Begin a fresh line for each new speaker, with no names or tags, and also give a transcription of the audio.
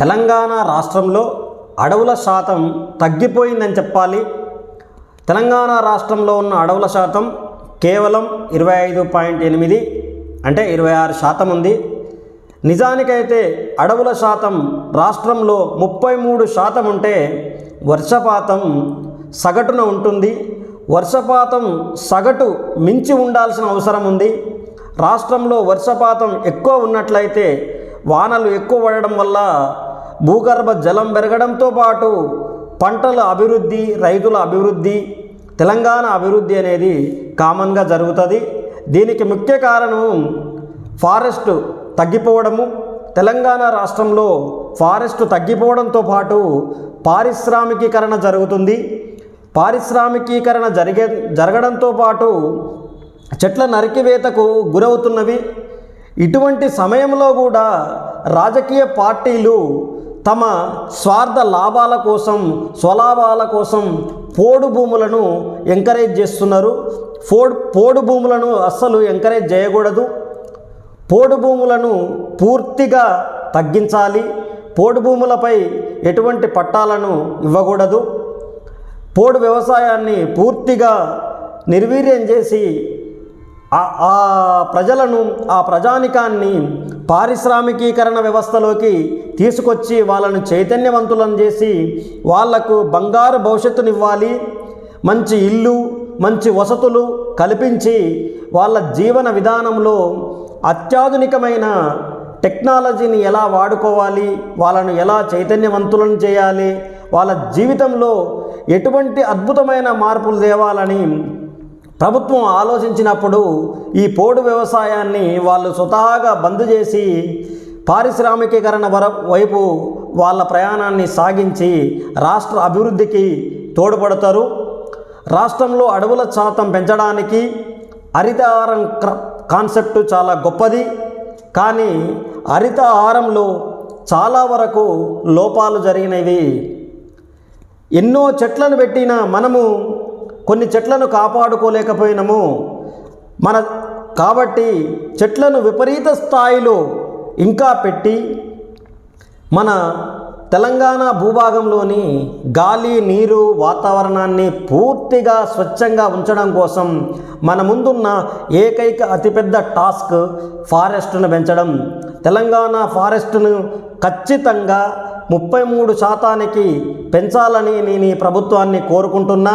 తెలంగాణ రాష్ట్రంలో అడవుల శాతం తగ్గిపోయిందని చెప్పాలి. తెలంగాణ రాష్ట్రంలో ఉన్న అడవుల శాతం కేవలం ఇరవై ఐదు పాయింట్ ఎనిమిది అంటే ఇరవై ఆరు శాతం ఉంది. నిజానికైతే అడవుల శాతం రాష్ట్రంలో ముప్పై మూడు శాతం ఉంటే వర్షపాతం సగటున ఉంటుంది. వర్షపాతం సగటు మించి ఉండాల్సిన అవసరం ఉంది. రాష్ట్రంలో వర్షపాతం ఎక్కువ ఉన్నట్లయితే వానలు ఎక్కువ పడడం వల్ల భూగర్భ జలం పెరగడంతో పాటు పంటల అభివృద్ధి రైతుల అభివృద్ధి తెలంగాణ అభివృద్ధి అనేది కామన్గా జరుగుతుంది. దీనికి ముఖ్య కారణం ఫారెస్ట్ తగ్గిపోవడము. తెలంగాణ రాష్ట్రంలో ఫారెస్ట్ తగ్గిపోవడంతో పాటు పారిశ్రామికీకరణ జరుగుతుంది. పారిశ్రామికీకరణ జరిగే జరగడంతో పాటు చెట్ల నరికివేతకు గురవుతున్నవి. ఇటువంటి సమయంలో కూడా రాజకీయ పార్టీలు తమ స్వార్థ లాభాల కోసం స్వలాభాల కోసం పోడు భూములను ఎంకరేజ్ చేస్తున్నారు. పోడు పోడు భూములను అస్సలు ఎంకరేజ్ చేయకూడదు. పోడు భూములను పూర్తిగా తగ్గించాలి. పోడు భూములపై ఎటువంటి పట్టాలను ఇవ్వకూడదు. పోడు వ్యవసాయాన్ని పూర్తిగా నిర్వీర్యం చేసి ఆ- ఆ ప్రజలను ఆ ప్రజానికాన్ని పారిశ్రామికీకరణ వ్యవస్థలోకి తీసుకొచ్చి వాళ్ళను చైతన్యవంతులను చేసి వాళ్ళకు బంగారు భవిష్యత్తునివ్వాలి మంచి ఇల్లు మంచి వసతులు కల్పించి వాళ్ళ జీవన విధానంలో అత్యాధునికమైన టెక్నాలజీని ఎలా వాడుకోవాలి వాళ్ళను ఎలా చైతన్యవంతులను చేయాలి వాళ్ళ జీవితంలో ఎటువంటి అద్భుతమైన మార్పులు తేవాలని ప్రభుత్వం ఆలోచించినప్పుడు ఈ పోడు వ్యవసాయాన్ని వాళ్ళు స్వతహాగా బంద్ చేసి పారిశ్రామికీకరణ వర వైపు వాళ్ళ ప్రయాణాన్ని సాగించి రాష్ట్ర అభివృద్ధికి తోడ్పడతారు. రాష్ట్రంలో అడవుల శాతం పెంచడానికి హరితహారం క్ర- కాన్సెప్ట్ చాలా గొప్పది. కానీ హరితహారంలో చాలా వరకు లోపాలు జరిగినవి. ఎన్నో చెట్లను పెట్టిన మనము కొన్ని చెట్లను కాపాడుకోలేకపోయినాము. మన కాబట్టి చెట్లను విపరీత స్థాయిలో ఇంకా పెట్టి మన తెలంగాణ భూభాగంలోని గాలి నీరు వాతావరణాన్ని పూర్తిగా స్వచ్ఛంగా ఉంచడం కోసం మన ముందున్న ఏకైక అతిపెద్ద టాస్క్ ఫారెస్ట్ను పెంచడం. తెలంగాణ ఫారెస్ట్ను ఖచ్చితంగా ముప్పై మూడు శాతానికి పెంచాలని నేను ఈ ప్రభుత్వాన్ని కోరుకుంటున్నా.